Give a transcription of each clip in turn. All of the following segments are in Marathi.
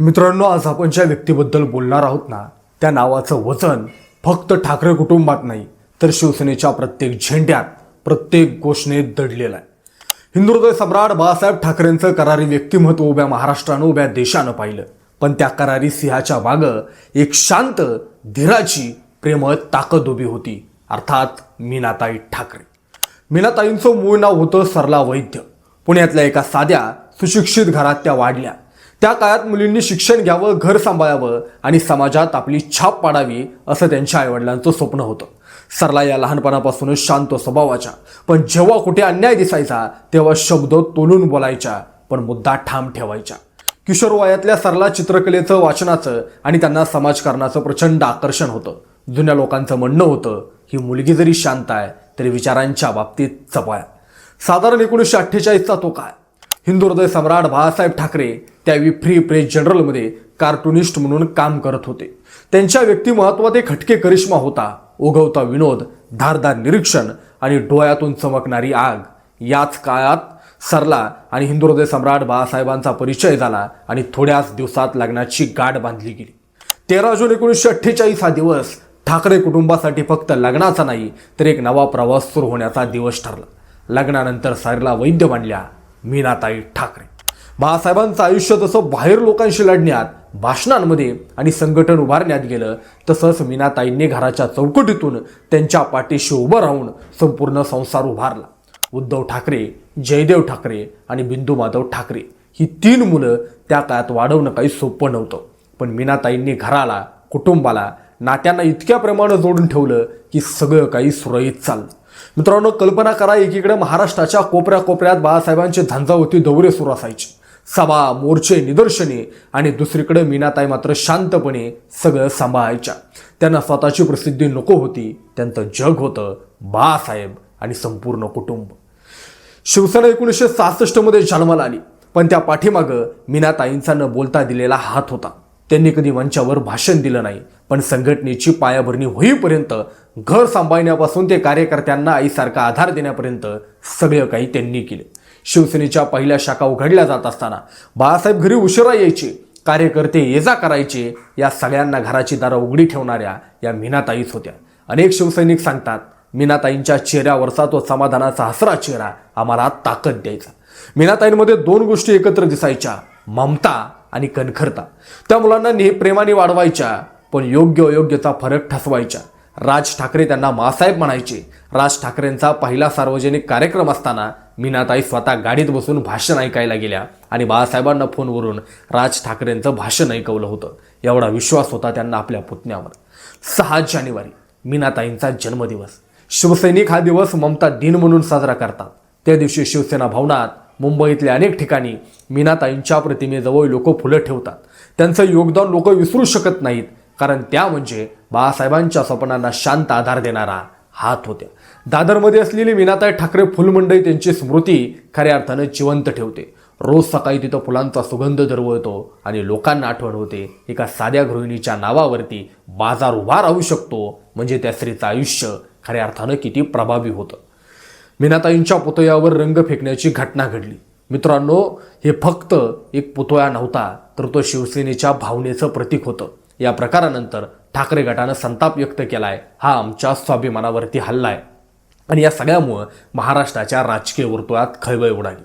मित्रांनो आज आपण ज्या व्यक्तीबद्दल बोलणार आहोत ना त्या नावाचं वजन फक्त ठाकरे कुटुंबात नाही तर शिवसेनेच्या प्रत्येक झेंड्यात प्रत्येक घोषणेत दडलेलं आहे. हिंदू सम्राट बाळासाहेब ठाकरेंचं करारी व्यक्तिमत्व उभ्या महाराष्ट्रानं उभ्या देशानं पाहिलं. पण त्या करारी सिंहाच्या मागं एक शांत धीराची प्रेमळ ताकद उभी होती. अर्थात मीनाताई ठाकरे. मीनाताईंचं मूळ नाव होतं सरला वैद्य. पुण्यातल्या एका साध्या सुशिक्षित घरात त्या वाढल्या. त्या काळात मुलींनी शिक्षण घ्यावं घर सांभाळावं आणि समाजात आपली छाप पाडावी असं त्यांच्या आईवडिलांचं स्वप्न होतं. सरला या लहानपणापासूनच शांत स्वभावाच्या पण जेव्हा कुठे अन्याय दिसायचा तेव्हा शब्द तोलून बोलायच्या पण मुद्दा ठाम ठेवायच्या. किशोर वयातल्या सरला चित्रकलेचं वाचनाचं आणि त्यांना समाजकारणाचं प्रचंड आकर्षण होतं. जुन्या लोकांचं म्हणणं होतं ही मुलगी जरी शांत आहे तरी विचारांच्या बाबतीत चपळ साधारण एकोणीसशे अठ्ठेचाळीसचा तो काय हिंदू हृदय सम्राट बाळासाहेब ठाकरे त्यावेळी फ्री प्रेस जनरलमध्ये कार्टुनिस्ट म्हणून काम करत होते. त्यांच्या व्यक्तिमत्वात एक हटके करिश्मा होता. उगवता विनोद धारदार निरीक्षण आणि डोळ्यातून चमकणारी आग. याच काळात सरला आणि हिंदू हृदय सम्राट बाळासाहेबांचा परिचय झाला आणि थोड्याच दिवसात लग्नाची गाठ बांधली गेली. तेरा जून एकोणीसशे अठ्ठेचाळीस हा दिवस ठाकरे कुटुंबासाठी फक्त लग्नाचा नाही तर एक नवा प्रवास सुरू होण्याचा दिवस ठरला. लग्नानंतर सरला वैद्य मांडल्या मीनाताई ठाकरे. बाळासाहेबांचं आयुष्य जसं बाहेर लोकांशी लढण्यात भाषणांमध्ये आणि संघटन उभारण्यात गेलं तसंच मीनाताईंनी घराच्या चौकटीतून त्यांच्या पाठीशी उभं राहून संपूर्ण संसार उभारला. उद्धव ठाकरे जयदेव ठाकरे आणि बिंदू माधव ठाकरे ही तीन मुलं त्या काळात वाढवणं काही सोपं नव्हतं. पण मीनाताईंनी घराला कुटुंबाला नात्यांना इतक्या प्रमाणात जोडून ठेवलं की सगळं काही सुरळीत चाललं. मित्रांनो कल्पना करा एकीकडे महाराष्ट्राच्या कोपऱ्या कोपऱ्यात बाळासाहेबांचे झंझावती दौरे सुरू असायचे. सभा मोर्चे निदर्शने आणि दुसरीकडे मीनाताई मात्र शांतपणे सगळं सांभाळायच्या. त्यांना स्वतःची प्रसिद्धी नको होती त्यांचं जग होतं बाळासाहेब आणि संपूर्ण कुटुंब. शिवसेना एकोणीसशे सहासष्टमध्ये जन्माला आली पण त्या पाठीमागं मीनाताईंचा न बोलता दिलेला हात होता. त्यांनी कधी मंचावर भाषण दिलं नाही पण संघटनेची पायाभरणी होईपर्यंत घर सांभाळण्यापासून ते कार्यकर्त्यांना आईसारखा आधार देण्यापर्यंत सगळं काही त्यांनी केले. शिवसेनेच्या पहिल्या शाखा उघडल्या जात असताना बाळासाहेब घरी उशिरा यायचे कार्यकर्ते ये जा करायचे या सगळ्यांना घराची दारं उघडी ठेवणाऱ्या या मीनाताईच होत्या. अनेक शिवसैनिक सांगतात मीनाताईंच्या चेहऱ्यावरचा तो समाधानाचा हसरा चेहरा आम्हाला ताकद द्यायचा. मीनाताईंमध्ये दोन गोष्टी एकत्र दिसायच्या ममता आणि कणखरता. त्या मुलांना नेह प्रेमाने वाढवायच्या पण योग्य अयोग्यचा फरक ठसवायच्या. राज ठाकरे त्यांना मासाहेब म्हणायचे. राज ठाकरेंचा पहिला सार्वजनिक कार्यक्रम असताना मीनाताई स्वतः गाडीत बसून भाषण ऐकायला गेल्या आणि बाळासाहेबांना फोनवरून राज ठाकरेंचं भाषण ऐकवलं होतं. एवढा विश्वास होता त्यांना आपल्या पुतण्यावर. सहा जानेवारी मीनाताईंचा जन्मदिवस. शिवसैनिक हा दिवस ममता दिन म्हणून साजरा करतात. त्या दिवशी शिवसेना भवनात मुंबईतल्या अनेक ठिकाणी मीनाताईंच्या प्रतिमेजवळ लोक फुलं ठेवतात. त्यांचं योगदान लोक विसरू शकत नाहीत. कारण त्या म्हणजे बाळासाहेबांच्या स्वप्नांना शांत आधार देणारा हात होत्या दादरमध्ये असलेली मीनाताई ठाकरे फुलमंडई त्यांची स्मृती खऱ्या अर्थानं जिवंत ठेवते. रोज सकाळी तिथं फुलांचा सुगंध दरवळतो आणि लोकांना आठवण होते एका साध्या गृहिणीच्या नावावरती बाजार उभा राहू शकतो म्हणजे त्या स्त्रीचं आयुष्य खऱ्या अर्थानं किती प्रभावी होतं. मीनाताईंच्या पुतळ्यावर रंग फेकण्याची घटना घडली. मित्रांनो हे फक्त एक पुतळा नव्हता तर तो शिवसेनेच्या भावनेचं प्रतीक होतं. या प्रकारानंतर ठाकरे गटानं संताप व्यक्त केलाय. हा आमच्या स्वाभिमानावरती हल्ला आहे आणि या सगळ्यामुळं महाराष्ट्राच्या राजकीय वर्तुळात खळबळ उडाली.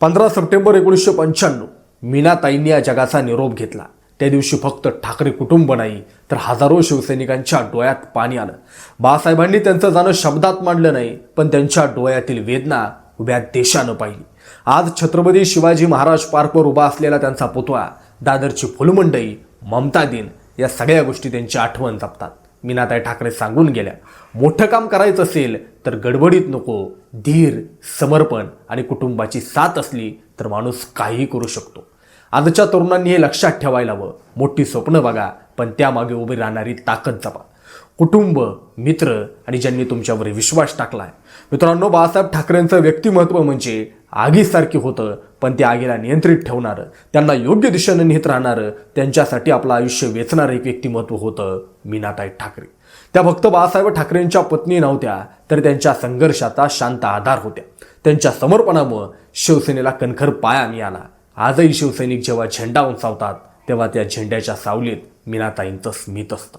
पंधरा सप्टेंबर एकोणीसशे पंच्याण्णव मीनाताईंनी या जगाचा निरोप घेतला. त्या दिवशी फक्त ठाकरे कुटुंब नाही तर हजारो शिवसैनिकांच्या डोळ्यात पाणी आलं. बाळासाहेबांनी त्यांचं जाणं शब्दात मांडलं नाही पण त्यांच्या डोळ्यातील वेदना उभ्या देशानं पाहिली. आज छत्रपती शिवाजी महाराज पार्कवर उभा असलेला त्यांचा पुतळा दादरची फुलमंडई ममता दिन या सगळ्या गोष्टी त्यांची आठवण जपतात. मीनाताई ठाकरे सांगून गेल्या मोठं काम करायचं असेल तर गडबडीत नको धीर समर्पण आणि कुटुंबाची साथ असली तर माणूस काहीही करू शकतो. आजच्या तरुणांनी हे लक्षात ठेवायला हवं. मोठी स्वप्न बघा पण त्यामागे उभी राहणारी ताकद जपा. कुटुंब मित्र आणि ज्यांनी तुमच्यावर विश्वास टाकलाय. मित्रांनो बाळासाहेब ठाकरेंचं व्यक्तिमत्व म्हणजे आगीसारखी होतं पण त्या आगीला नियंत्रित ठेवणारं त्यांना योग्य दिशेनं नेत राहणारं त्यांच्यासाठी आपलं आयुष्य वेचणारं एक व्यक्तिमत्व होतं मीनाताई ठाकरे. त्या फक्त बाळासाहेब ठाकरेंच्या पत्नी नव्हत्या तर त्यांच्या संघर्षाचा शांत आधार होत्या. त्यांच्या समर्पणामुळं शिवसेनेला कणखर पाया मिळाला. आजही शिवसैनिक जेव्हा झेंडा उंचावतात तेव्हा त्या झेंड्याच्या सावलीत मीनाताईंचं स्मित असतं.